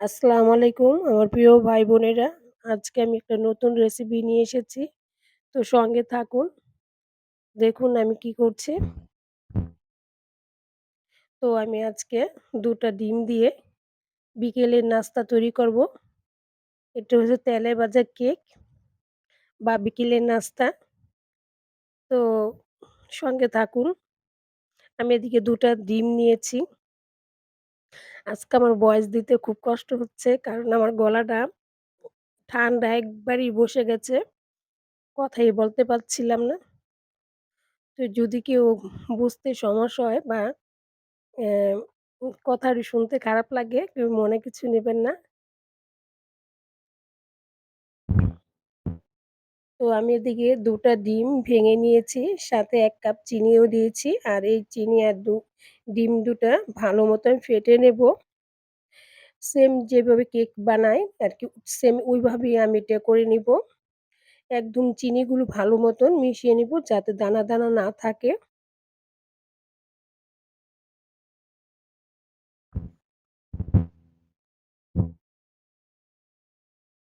আসসালামু আলাইকুম, আমার প্রিয় ভাই বোনেরা। আজকে আমি একটা নতুন রেসিপি নিয়ে এসেছি। তো সঙ্গে থাকুন। দেখুন আমি কি করছি। তো আমি আজকে ২ টা ডিম দিয়ে বিকেলের নাস্তা তৈরি করব। এটা হচ্ছে তেলে ভাজা কেক বা বিকেলের নাস্তা। তো সঙ্গে থাকুন। আমি এদিকে ২ টা ডিম নিয়েছি। আজকে আমার ভয়েস দিতে খুব কষ্ট হচ্ছে, কারণ আমার গলাটা ঠান্ডা একবারই বসে গেছে। কথাই বলতে পারছিলাম না। তো যদি কেউ বুঝতে সমস্যা হয় বা কথাটি শুনতে খারাপ লাগে, কেউ মনে কিছু নেবেন না। তো আমি এদিকে ২ টা ডিম ভেঙে নিয়েছি। সাথে এক কাপ চিনিও দিয়েছি। আর এই চিনি আর দু ডিম ২ টা ভালো মতন ফেটে নেব। সেম যেভাবে কেক বানাই আর কি সেম ওইভাবেই আমি এটা করে নিব। একদম চিনিগুলো ভালো মতন মিশিয়ে নিব যাতে দানা, দানা না থাকে।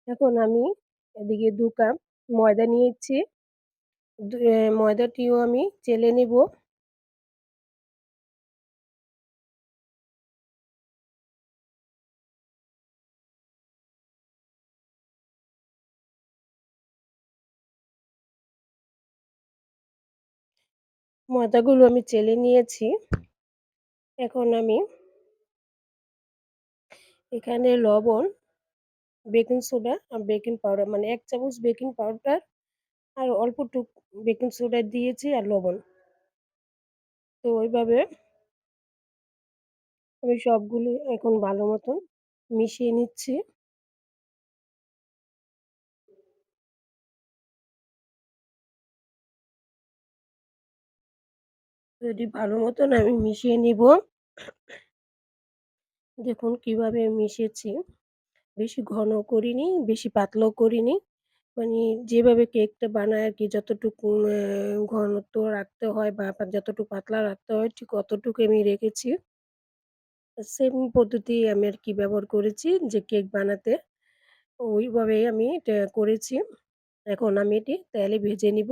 এখন আমি এদিকে দু কাপ ময়দা নিয়েছি। ময়দাটিও আমি চেলে নিব। ময়দাগুলো আমি চেলে নিয়েছি। এখন আমি এখানে লবণ, বেকিং সোডা আর বেকিং পাউডার মানে এক চামচ বেকিং পাউডার আর অল্প অল্পটুক বেকিং সোডা দিয়েছি আর লবণ। তো ওইভাবে আমি সবগুলো এখন ভালো মতন মিশিয়ে নিচ্ছি। এটি ভালো মতন আমি মিশিয়ে নিব। দেখুন কীভাবে মিশিয়েছি। বেশি ঘন করিনি, বেশি পাতলাও করিনি। মানে যেভাবে কেকটা বানায় আর কি যতটুকু ঘনত্ব রাখতে হয় বা যতটুকু পাতলা রাখতে হয় ঠিক অতটুকু আমি রেখেছি। সেম পদ্ধতি আমি আর কি ব্যবহার করেছি যে কেক বানাতে। ওইভাবেই আমি এটা করেছি। এখন আমি এটি তেলে ভেজে নিব।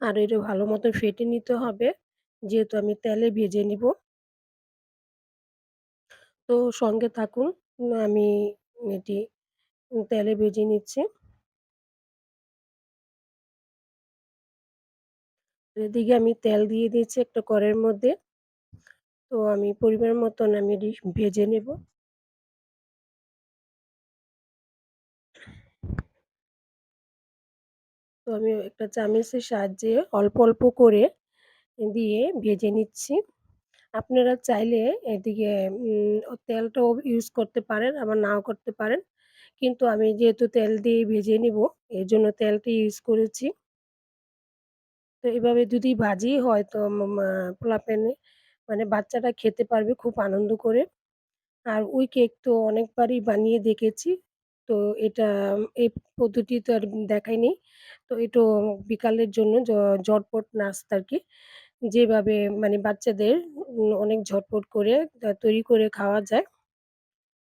আর এটা ভালো মতো ফেটে নিতে হবে। যেহেতু আমি তেলে ভেজে নিব। তো সঙ্গে থাকুন। আমি এটি তেলে ভেজে নিচ্ছি। এদিকে আমি তেল দিয়ে দিয়েছি একটা কড়াইয়ের মধ্যে। তো আমি পরিমাণ মতন আমি এটি ভেজে নেব। আমি একটা চামচের সাহায্যে অল্প, অল্প করে দিয়ে ভেজে নিচ্ছি। আপনারা চাইলে এদিকে তেলটাও ইউজ করতে পারেন আবার নাও করতে পারেন। কিন্তু আমি যেহেতু তেল দিয়ে ভেজে নিব এর জন্য তেলটি ইউজ করেছি। তো এভাবে যদি ভাজি হয় তো মা মানে বাচ্চাটা খেতে পারবে খুব আনন্দ করে। আর ওই কেক তো অনেকবারই বানিয়ে দেখেছি। তো এটা এই পদ্ধতি তো আর দেখাইনি। তো এটো বিকালের জন্য ঝটপট নাস্তা আর কি যেভাবে মানে বাচ্চাদের অনেক ঝটপট করে তৈরি করে খাওয়া যায়।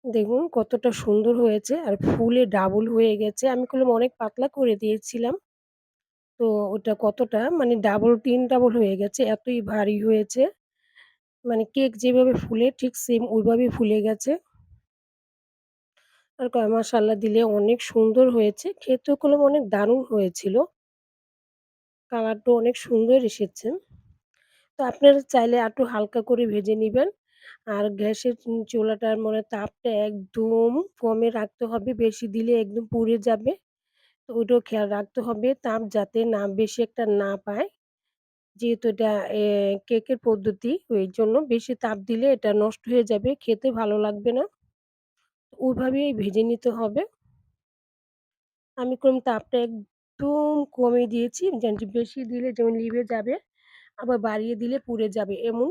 দেখুন কতটা সুন্দর হয়েছে আর ফুলে ডাবল হয়ে গেছে। আমি করলাম অনেক পাতলা করে দিয়েছিলাম। তো ওটা কতটা মানে ডাবল ৩ ডাবল হয়ে গেছে এতই ভারী হয়েছে। মানে কেক যেভাবে ফুলে ঠিক সেম ওইভাবেই ফুলে গেছে। আর ক মাশাআল্লাহ দিলে অনেক সুন্দর হয়েছে। খেতেও করলাম অনেক দারুণ হয়েছিল। কালারটা অনেক সুন্দর এসেছে। তো আপনারা চাইলে একটু হালকা করে ভেজে নিবেন। আর গ্যাসের চুলাটার মানে তাপটা একদম কমে রাখতে হবে। বেশি দিলে একদম পুড়ে যাবে। তো ওইটাও খেয়াল রাখতে হবে তাপ যাতে না বেশি একটা না পায়। যেহেতু এটা কেকের পদ্ধতি ওই জন্য বেশি তাপ দিলে এটা নষ্ট হয়ে যাবে, খেতে ভালো লাগবে না। ওইভাবেই ভেজে নিতে হবে। আমি করলাম তাপটা একদম কমিয়ে দিয়েছি। বেশি দিলে যেমন লিভে যাবে, আবার বাড়িয়ে দিলে পুড়ে যাবে এমন।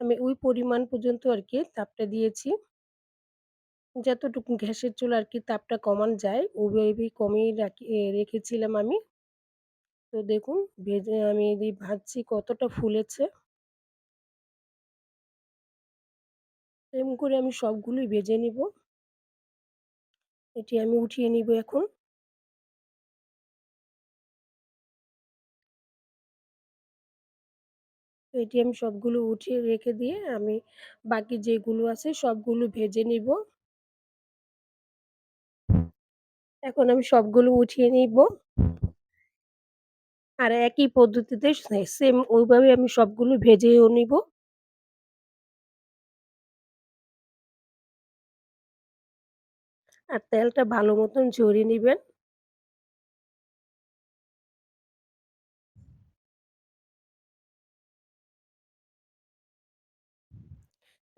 আমি ওই পরিমাণ পর্যন্ত আর কি তাপটা দিয়েছি। যতটুকু গ্যাসের চুল আর কি তাপটা কমানো যায় ওইভাবেই কমিয়ে রাখি রেখেছিলাম আমি। তো দেখুন ভেজে আমি ভাজছি কতটা ফুলেছে। এরকম করে আমি সবগুলোই ভেজে নিবো। এটি আমি উঠিয়ে নিবো এখন। এটি আমি সবগুলো উঠিয়ে রেখে দিয়ে আমি বাকি যেগুলো আছে সবগুলো ভেজে নিব এখন আমি সবগুলো উঠিয়ে নিব আর একই পদ্ধতিতে সেম ওইভাবে আমি সবগুলো ভেজেও নিবো। আর তেলটা ভালো মতন ঝরিয়ে নিবেন।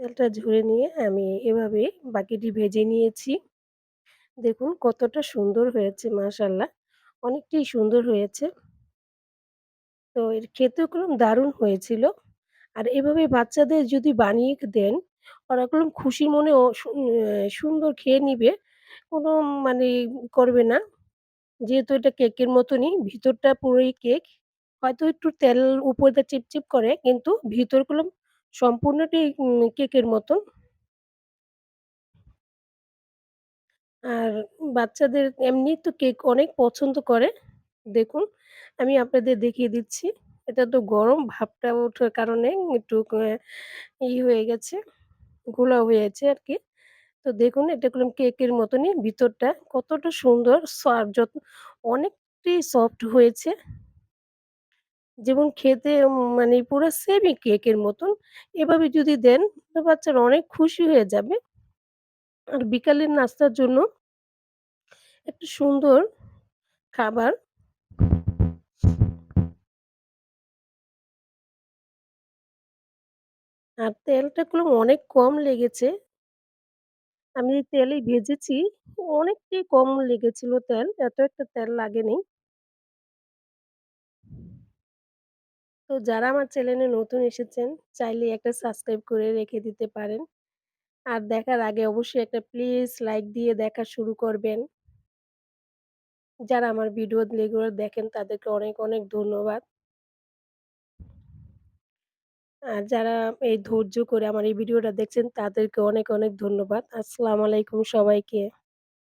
তেলটা ঝরে নিয়ে আমি এভাবে বাকিটি ভেজে নিয়েছি। দেখুন কতটা সুন্দর হয়েছে মাশাআল্লাহ। অনেকটাই সুন্দর হয়েছে। তো এর খেতেও কিরম দারুণ হয়েছিল। আর এভাবে বাচ্চাদের যদি বানিয়ে দেন, ওরা কিরম খুশি মনে সুন্দর খেয়ে নিবে। কোনো মানে করবে না। যেহেতু এটা কেকের মতনই, ভিতরটা পুরোই কেক। হয়তো একটু তেল উপরটা চিপচিপ করে কিন্তু ভিতরগুলো সম্পূর্ণটাই কেকের মতন। আর বাচ্চাদের এমনি তো কেক অনেক পছন্দ করে। দেখুন আমি আপনাদের দেখিয়ে দিচ্ছি। এটা তো গরম ভাপটা ওঠার কারণে একটু ই হয়ে গেছে, ঘোলা হয়েছে আরকি। তো দেখুন, এটা করলাম কেকের মতনই ভিতরটা কতটা সুন্দর সফট, যত, অনেকটাই সফট হয়েছে। যেমন খেতে মানে পুরো সেমই কেকের মতন। এভাবে যদি দেন বাচ্চারা অনেক খুশি হয়ে যাবে। আর বিকালের নাস্তার জন্য একটা সুন্দর খাবার। আর তেলটা কিরম অনেক কম লেগেছে। আমি তেলেই ভেজেছি। অনেকটাই কম লেগেছিল তেল। এত একটা তেল লাগেনি। তো যারা আমার চ্যানেলে নতুন এসেছেন, চাইলে একটা সাবস্ক্রাইব করে রেখে দিতে পারেন। আর দেখার আগে অবশ্যই একটা প্লিজ লাইক দিয়ে দেখা শুরু করবেন। যারা আমার ভিডিও রেগুলার দেখেন তাদেরকে অনেক, অনেক ধন্যবাদ। আর যারা এই ধৈর্য করে আমার এই ভিডিওটা দেখছেন তাদেরকে অনেক, অনেক ধন্যবাদ। আসসালামু আলাইকুম সবাইকে।